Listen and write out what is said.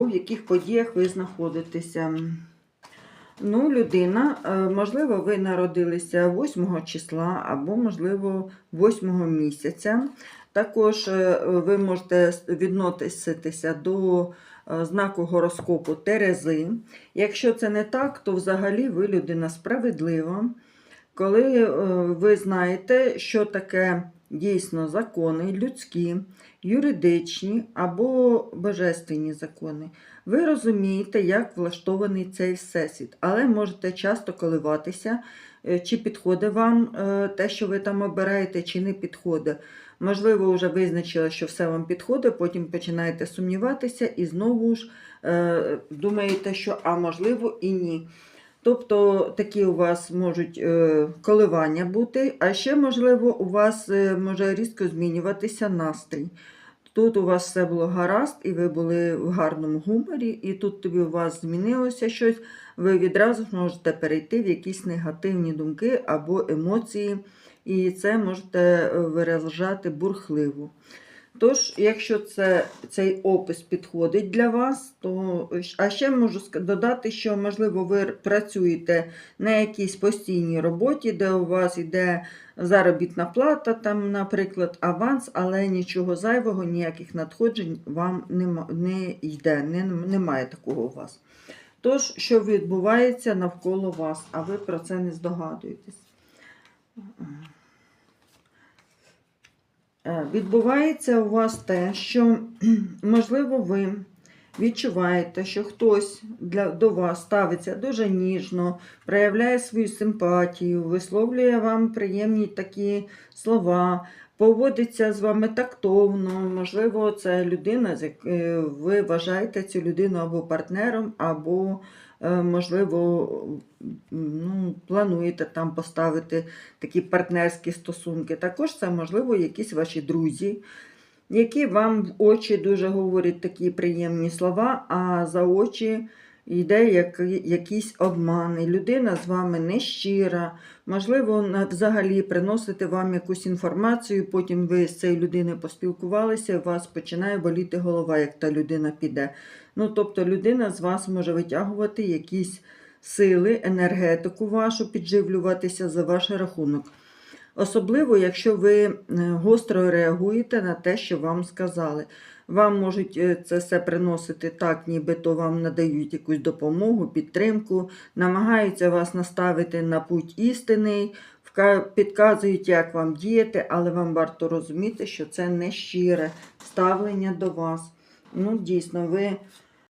в яких подіях ви знаходитеся. Ну, людина, е, можливо, ви народилися 8 числа або, можливо, 8 місяця. Також е, ви можете відноситися до е, знаку гороскопу Терези. Якщо це не так, то взагалі ви людина справедлива. Коли ви знаєте, що таке дійсно закони, людські, юридичні або божественні закони, ви розумієте, як влаштований цей всесвіт, але можете часто коливатися, е, чи підходить вам е, те, що ви там обираєте, чи не підходить. Можливо, вже визначили, що все вам підходить, потім починаєте сумніватися і знову ж е, думаєте, що а можливо і ні. Тобто такі у вас можуть е, коливання бути, а ще, можливо, у вас е, може різко змінюватися настрій. Тут у вас все було гаразд, і ви були в гарному гуморі, і тут тобі у вас змінилося щось, ви відразу можете перейти в якісь негативні думки або емоції, і це можете е, виражати бурхливо. Тож, якщо це, цей опис підходить для вас, то а ще можу додати, що можливо ви працюєте на якійсь постійній роботі, де у вас йде заробітна плата, там, наприклад, аванс, але нічого зайвого, ніяких надходжень вам не йде, не, немає такого у вас. Тож, що відбувається навколо вас, а ви про це не здогадуєтесь. Е, Відбувається у вас те, що, можливо, ви відчуваєте, що хтось для, до вас ставиться дуже ніжно, проявляє свою симпатію, висловлює вам приємні такі слова, поводиться з вами тактовно. Можливо, це людина, з якою ви вважаєте цю людину або партнером, або, е, можливо, ну, плануєте там поставити такі партнерські стосунки. Також це, можливо, якісь ваші друзі, які вам в очі дуже говорять такі приємні слова, а за очі йде як, якийсь обман. І людина з вами нещира, можливо, взагалі приносити вам якусь інформацію, потім ви з цією людиною поспілкувалися, і у вас починає боліти голова, як та людина піде. Ну, тобто людина з вас може витягувати якісь сили, енергетику вашу, підживлюватися за ваш рахунок. Особливо, якщо ви е, гостро реагуєте на те, що вам сказали. Вам можуть е, це все приносити так, нібито вам надають якусь допомогу, підтримку, намагаються вас наставити на путь істинний, підказують, як вам діяти, але вам варто розуміти, що це не щире ставлення до вас. Ну, дійсно, ви